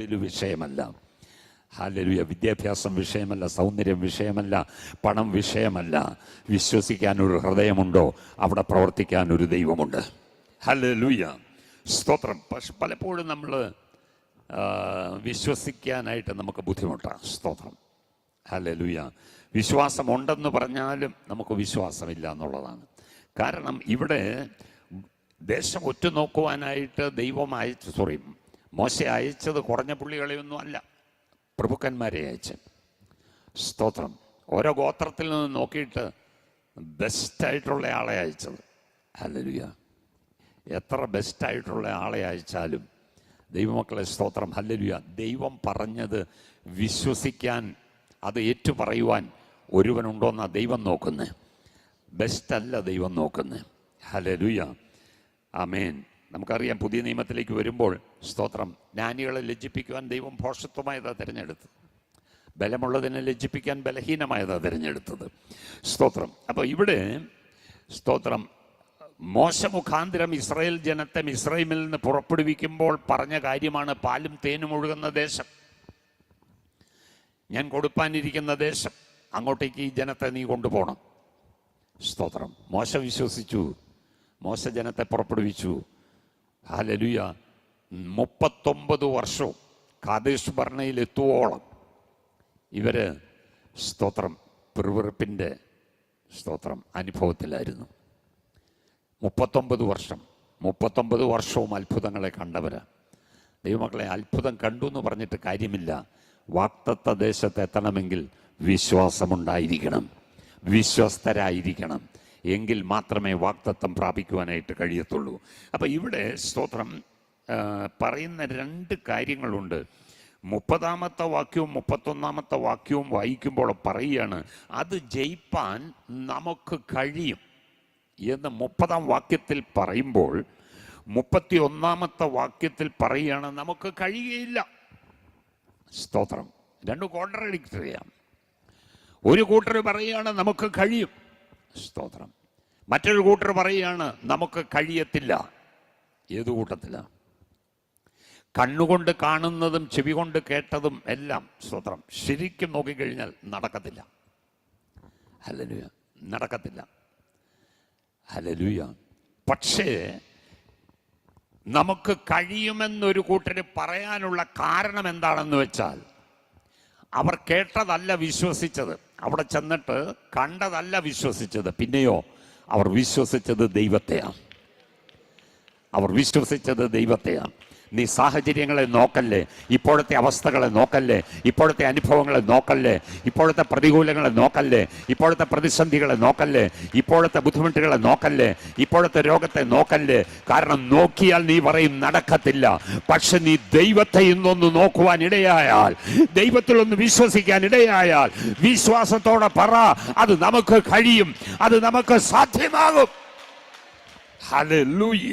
ഒരു വിഷയമല്ല. ഹാലലുയ വിദ്യാഭ്യാസം വിഷയമല്ല സൗന്ദര്യം വിഷയമല്ല പണം വിഷയമല്ല. വിശ്വസിക്കാൻ ഒരു ഹൃദയമുണ്ടോ? അവിടെ പ്രവർത്തിക്കാൻ ഒരു ദൈവമുണ്ട്. ഹലലുയ സ്തോത്രം. പലപ്പോഴും നമ്മൾ വിശ്വസിക്കാനായിട്ട് നമുക്ക് ബുദ്ധിമുട്ടാണ് സ്തോത്രം. ഹലലുയ വിശ്വാസമുണ്ടെന്ന് പറഞ്ഞാലും നമുക്ക് വിശ്വാസമില്ല എന്നുള്ളതാണ്. കാരണം ഇവിടെ ദേശം ഒറ്റുനോക്കുവാനായിട്ട് നോക്കുവാനായിട്ട് അയച്ചു സോറി മോശ അയച്ചത് കുറഞ്ഞ പുള്ളികളെയൊന്നും അല്ല. പ്രഭുക്കന്മാരെ അയച്ച്. സ്തോത്രം. ഓരോ ഗോത്രത്തിൽ നിന്ന് നോക്കിയിട്ട് ബെസ്റ്റായിട്ടുള്ള ആളെ അയച്ചത്. ഹല്ലേലൂയ എത്ര ബെസ്റ്റായിട്ടുള്ള ആളെ അയച്ചാലും ദൈവമക്കളെ സ്തോത്രം. ഹല്ലേലൂയ ദൈവം പറഞ്ഞത് വിശ്വസിക്കാൻ അത് ഏറ്റുപറയുവാൻ ഒരുവനുണ്ടോന്നാ ദൈവം നോക്കുന്നത് ബെസ്റ്റല്ല ദൈവം നോക്കുന്നത് ഹല്ലേലൂയ ആമേൻ നമുക്കറിയാം പുതിയ നിയമത്തിലേക്ക് വരുമ്പോൾ സ്തോത്രം. ജ്ഞാനികളെ ലജ്ജിപ്പിക്കുവാൻ ദൈവം ഭോഷത്വമായതാണ് തിരഞ്ഞെടുത്തത്. ബലമുള്ളതിനെ ലജ്ജിപ്പിക്കാൻ ബലഹീനമായതാണ് തിരഞ്ഞെടുത്തത്. സ്തോത്രം. അപ്പോൾ ഇവിടെ സ്തോത്രം മോശ മുഖാന്തരം ഇസ്രായേൽ ജനത്തെ ഇസ്രൈമിൽ നിന്ന് പുറപ്പെടുവിക്കുമ്പോൾ പറഞ്ഞ കാര്യമാണ് പാലും തേനും ഒഴുകുന്ന ദേശം. ഞാൻ കൊടുപ്പാനിരിക്കുന്ന ദേശം. അങ്ങോട്ടേക്ക് ഈ ജനത്തെ നീ കൊണ്ടുപോകണം. സ്തോത്രം. മോശ വിശ്വസിച്ചു. മോശ ജനത്തെ പുറപ്പെടുവിച്ചു. ഹാലലുയ മുപ്പത്തൊമ്പത് വർഷവും കാതേശ് ഭരണയിൽ എത്തുവോളം ഇവർ സ്തോത്രം പിറുവിറുപ്പിന്റെ സ്തോത്രം അനുഭവത്തിലായിരുന്നു. മുപ്പത്തൊമ്പത് വർഷം മുപ്പത്തൊമ്പത് വർഷവും അത്ഭുതങ്ങളെ കണ്ടവർ ദൈവമക്കളെ അത്ഭുതം കണ്ടു എന്ന് പറഞ്ഞിട്ട് കാര്യമില്ല. വാക്തത്വ ദേശത്ത് എത്തണമെങ്കിൽ വിശ്വാസമുണ്ടായിരിക്കണം. വിശ്വസ്തരായിരിക്കണം. എങ്കിൽ മാത്രമേ വാക്തത്വം പ്രാപിക്കുവാനായിട്ട് കഴിയത്തുള്ളൂ. അപ്പോൾ ഇവിടെ സ്തോത്രം പറയുന്ന രണ്ട് കാര്യങ്ങളുണ്ട്. മുപ്പതാമത്തെ വാക്യവും മുപ്പത്തൊന്നാമത്തെ വാക്യവും വായിക്കുമ്പോൾ പറയുകയാണ് അത് ജയിപ്പാൻ നമുക്ക് കഴിയും. എന്ന് മുപ്പതാം വാക്യത്തിൽ പറയുമ്പോൾ മുപ്പത്തി ഒന്നാമത്തെ വാക്യത്തിൽ പറയുകയാണ് നമുക്ക് കഴിയുകയില്ല. സ്തോത്രം. രണ്ട് കോൺട്രഡിക്ടറിയാണ് ഒരു കൂട്ടർ പറയുകയാണ് നമുക്ക് കഴിയും. സ്തോത്രം. മറ്റൊരു കൂട്ടർ പറയുകയാണ് നമുക്ക് കഴിയത്തില്ല. ഏത് കൂട്ടത്തില? കണ്ണുകൊണ്ട് കാണുന്നതും ചെവി കൊണ്ട് കേട്ടതും എല്ലാം സ്തോത്രം. ശരിക്കും നോക്കിക്കഴിഞ്ഞാൽ നടക്കത്തില്ല. ഹലലുയ നടക്കത്തില്ല. ഹലലുയ പക്ഷേ നമുക്ക് കഴിയുമെന്നൊരു കൂട്ടര് പറയാനുള്ള കാരണം എന്താണെന്ന് വെച്ചാൽ അവർ കേട്ടതല്ല വിശ്വസിച്ചത്. അവിടെ ചെന്നിട്ട് കണ്ടതല്ല വിശ്വസിച്ചത്. പിന്നെയോ അവർ വിശ്വസിച്ചത് ദൈവത്തെയാണ്. അവർ വിശ്വസിച്ചത് ദൈവത്തെയാണ്. നീ സാഹചര്യങ്ങളെ നോക്കല്ലേ? ഇപ്പോഴത്തെ അവസ്ഥകളെ നോക്കല്ലേ? ഇപ്പോഴത്തെ അനുഭവങ്ങളെ നോക്കല്ലേ? ഇപ്പോഴത്തെ പ്രതികൂലങ്ങളെ നോക്കല്ലേ? ഇപ്പോഴത്തെ പ്രതിസന്ധികളെ നോക്കല്ലേ? ഇപ്പോഴത്തെ ബുദ്ധിമുട്ടുകളെ നോക്കല്ലേ? ഇപ്പോഴത്തെ രോഗത്തെ നോക്കല്ലേ? കാരണം നോക്കിയാൽ നീ പറയും നടക്കത്തില്ല. പക്ഷെ നീ ദൈവത്തെ ഇന്നൊന്ന് നോക്കുവാൻ ഇടയായാൽ ദൈവത്തിൽ ഒന്ന് വിശ്വസിക്കാൻ ഇടയായാൽ വിശ്വാസത്തോടെ പറ അത് നമുക്ക് കഴിയും. അത് നമുക്ക് സാധ്യമാകും. ഹല്ലേലൂയ.